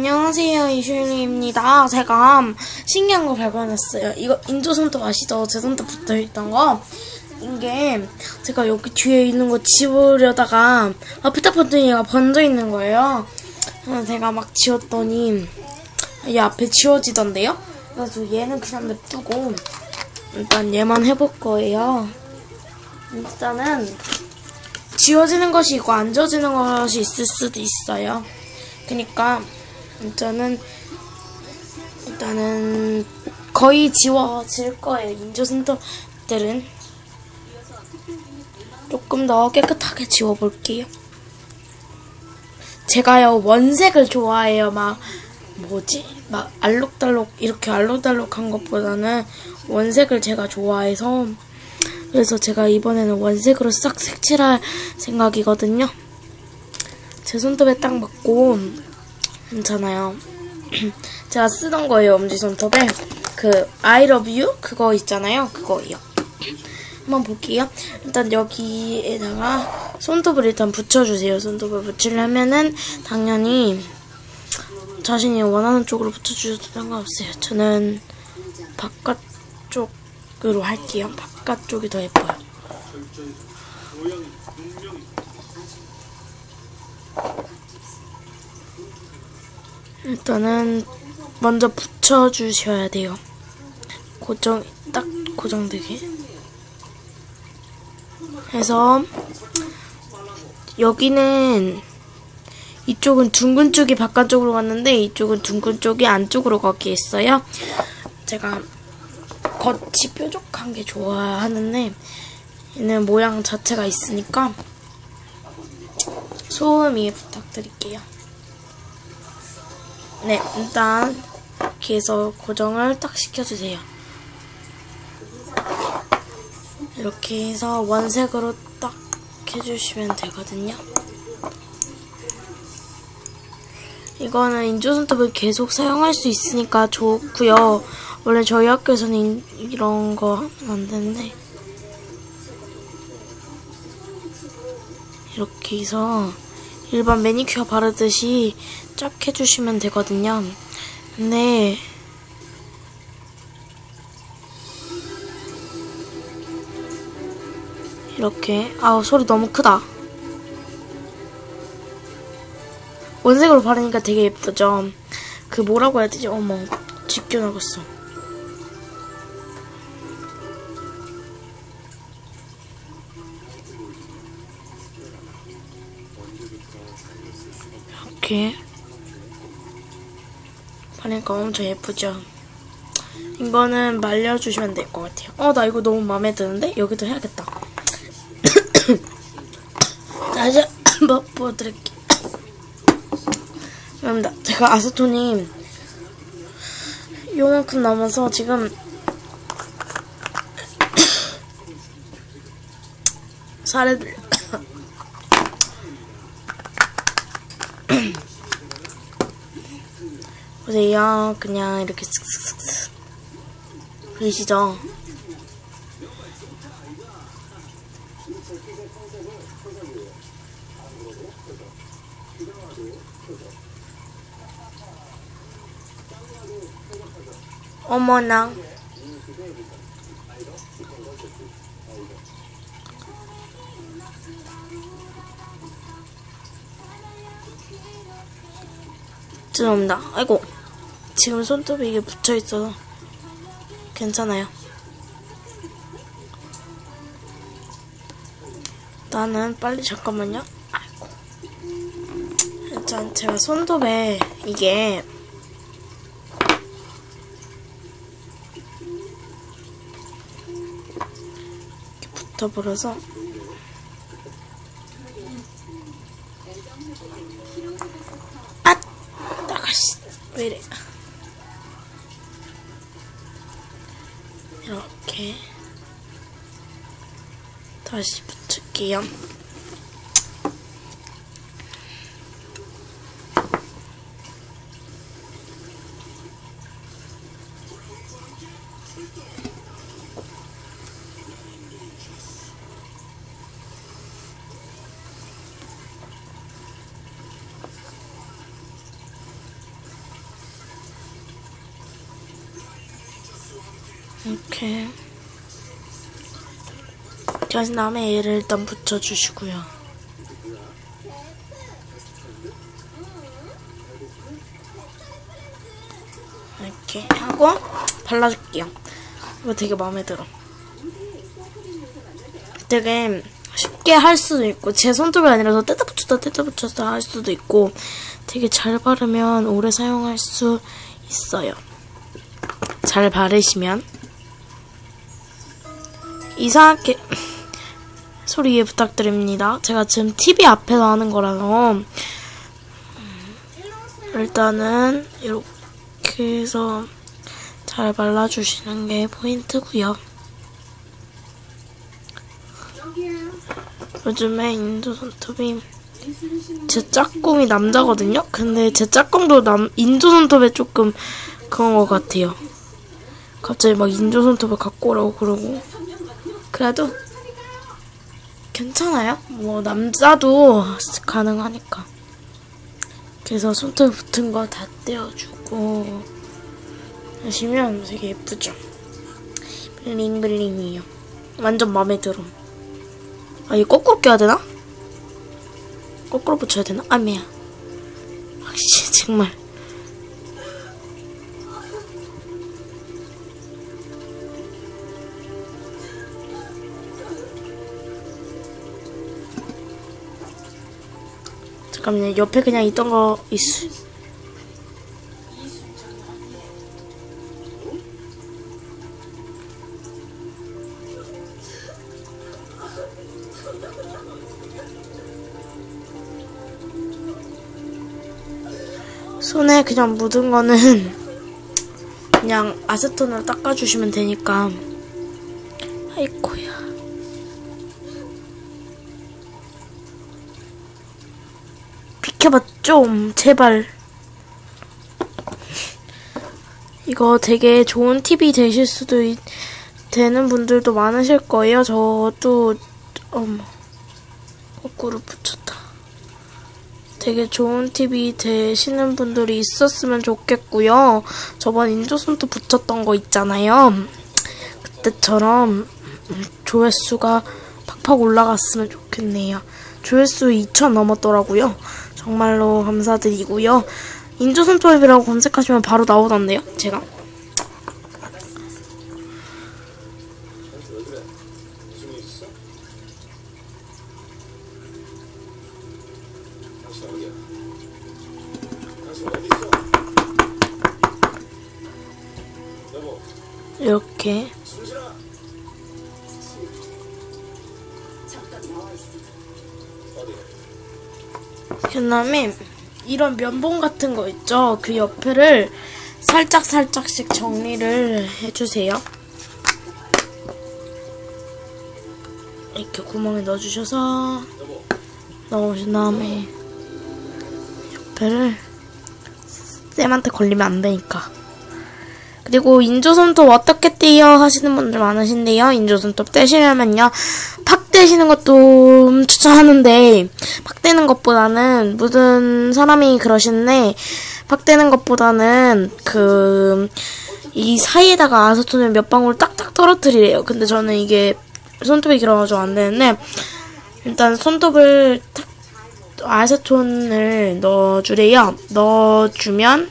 안녕하세요 이슈리입니다. 제가 신기한 거 발견했어요. 이거 인조 손톱 아시죠? 제 손톱 붙어있던 거. 이게 제가 여기 뒤에 있는 거 지우려다가 앞에다 봤더니 얘가 번져 있는 거예요. 그래서 제가 막 지웠더니 이 앞에 지워지던데요? 그래서 얘는 그냥 냅두고 일단 얘만 해볼 거예요. 일단은 지워지는 것이 있고 안 지워지는 것이 있을 수도 있어요. 그러니까 일 단은 일단은 거의 지워질 거예요. 인조 손톱들은 조금 더 깨끗하게 지워볼게요. 제가요 원색을 좋아해요. 막 뭐지? 막 알록달록 이렇게 알록달록한 것보다는 원색을 제가 좋아해서 그래서 제가 이번에는 원색으로 싹 색칠할 생각이거든요. 제 손톱에 딱 맞고 괜찮아요. 제가 쓰던 거예요, 엄지손톱에. 그 I love you 그거 있잖아요. 그거예요. 한번 볼게요. 일단 여기에다가 손톱을 일단 붙여주세요. 손톱을 붙이려면은 당연히 자신이 원하는 쪽으로 붙여주셔도 상관없어요. 저는 바깥쪽으로 할게요. 바깥쪽이 더 예뻐요. 일단은 먼저 붙여주셔야 돼요. 고정, 딱 고정되게. 해서 여기는 이쪽은 둥근 쪽이 바깥쪽으로 갔는데 이쪽은 둥근 쪽이 안쪽으로 거기 있어요. 제가 겉이 뾰족한 게 좋아하는데 얘는 모양 자체가 있으니까 소음이 부탁드릴게요. 네, 일단 이렇게 해서 고정을 딱 시켜주세요. 이렇게 해서 원색으로 딱 해주시면 되거든요. 이거는 인조손톱을 계속 사용할 수 있으니까 좋고요. 원래 저희 학교에서는 이런 거 하면 안 되는데 이렇게 해서 일반 매니큐어 바르듯이 쫙 해주시면 되거든요. 근데 이렇게 아우 소리 너무 크다. 원색으로 바르니까 되게 예쁘죠. 그 뭐라고 해야 되지? 어머 집겨 나갔어. 이렇게 바르니까 엄청 예쁘죠. 이거는 말려주시면 될 것 같아요. 어, 나 이거 너무 마음에 드는데? 여기도 해야겠다. 다시 한번 보여드릴게요. 죄송합니다. 제가 아세톤이 요만큼 남아서 지금 살에 들려. 보세요. 그냥 이렇게 슥슥슥슥. 보이시죠? 어머나. 죄송합니다. 아이고. 지금 손톱에 이게 붙어 있어서 괜찮아요. 나는 빨리 잠깐만요. 아이고. 일단 제가 손톱에 이게 붙어버려서 아! 나가시. 왜 이래. 이렇게 다시 붙일게요. 이렇게 그런 다음에 얘를 일단 붙여주시고요. 이렇게 하고 발라줄게요. 이거 되게 마음에 들어. 되게 쉽게 할 수도 있고 제 손톱이 아니라서 떼다 붙였다 떼다 붙였다 할 수도 있고 되게 잘 바르면 오래 사용할 수 있어요. 잘 바르시면 이상하게 소리 이해 부탁드립니다. 제가 지금 TV 앞에서 하는 거라서 음, 일단은 이렇게 해서 잘 발라주시는 게 포인트고요. 요즘에 인조 손톱이 제 짝꿍이 남자거든요. 근데 제 짝꿍도 남 인조 손톱에 조금 그런 것 같아요. 갑자기 막 인조 손톱을 갖고 오라고 그러고 그래도 괜찮아요. 뭐 남자도 가능하니까. 그래서 손톱 붙은 거 다 떼어주고 하시면 되게 예쁘죠. 블링블링이요. 완전 마음에 들어. 아, 이거 거꾸로 껴야 되나? 거꾸로 붙여야 되나? 아니야. 확실히 정말. 잠깐만요. 옆에 그냥 있던 거 있. 손에 그냥 묻은 거는 그냥 아세톤으로 닦아주시면 되니까. 비켜봐 좀 제발. 이거 되게 좋은 팁이 되실 수도 있, 되는 분들도 많으실 거예요. 저도 어머 거꾸로 붙였다. 되게 좋은 팁이 되시는 분들이 있었으면 좋겠고요. 저번 인조 손톱 붙였던 거 있잖아요. 그때처럼 조회수가 팍팍 올라갔으면 좋겠네요. 조회수 2천 넘었더라고요. 정말로 감사드리고요. 인조 손톱이라고 검색하시면 바로 나오던데요. 제가 이렇게 그다음에 이런 면봉 같은 거 있죠. 그 옆에를 살짝 살짝씩 정리를 해주세요. 이렇게 구멍에 넣어주셔서 넣으신 다음에 옆에를 쌤한테 걸리면 안 되니까. 그리고 인조 손톱 어떻게 떼요 하시는 분들 많으신데요. 인조 손톱 떼시려면요. 팍 떼시는 것도 음, 추천하는데 팍 떼는 것보다는 모든 사람이 그러시는데 팍 떼는 것보다는 그 이 사이에다가 아세톤을 몇 방울 딱딱 떨어뜨리래요. 근데 저는 이게 손톱이 길어가지고 안 되는데 일단 손톱을 탁 아세톤을 넣어주래요. 넣어주면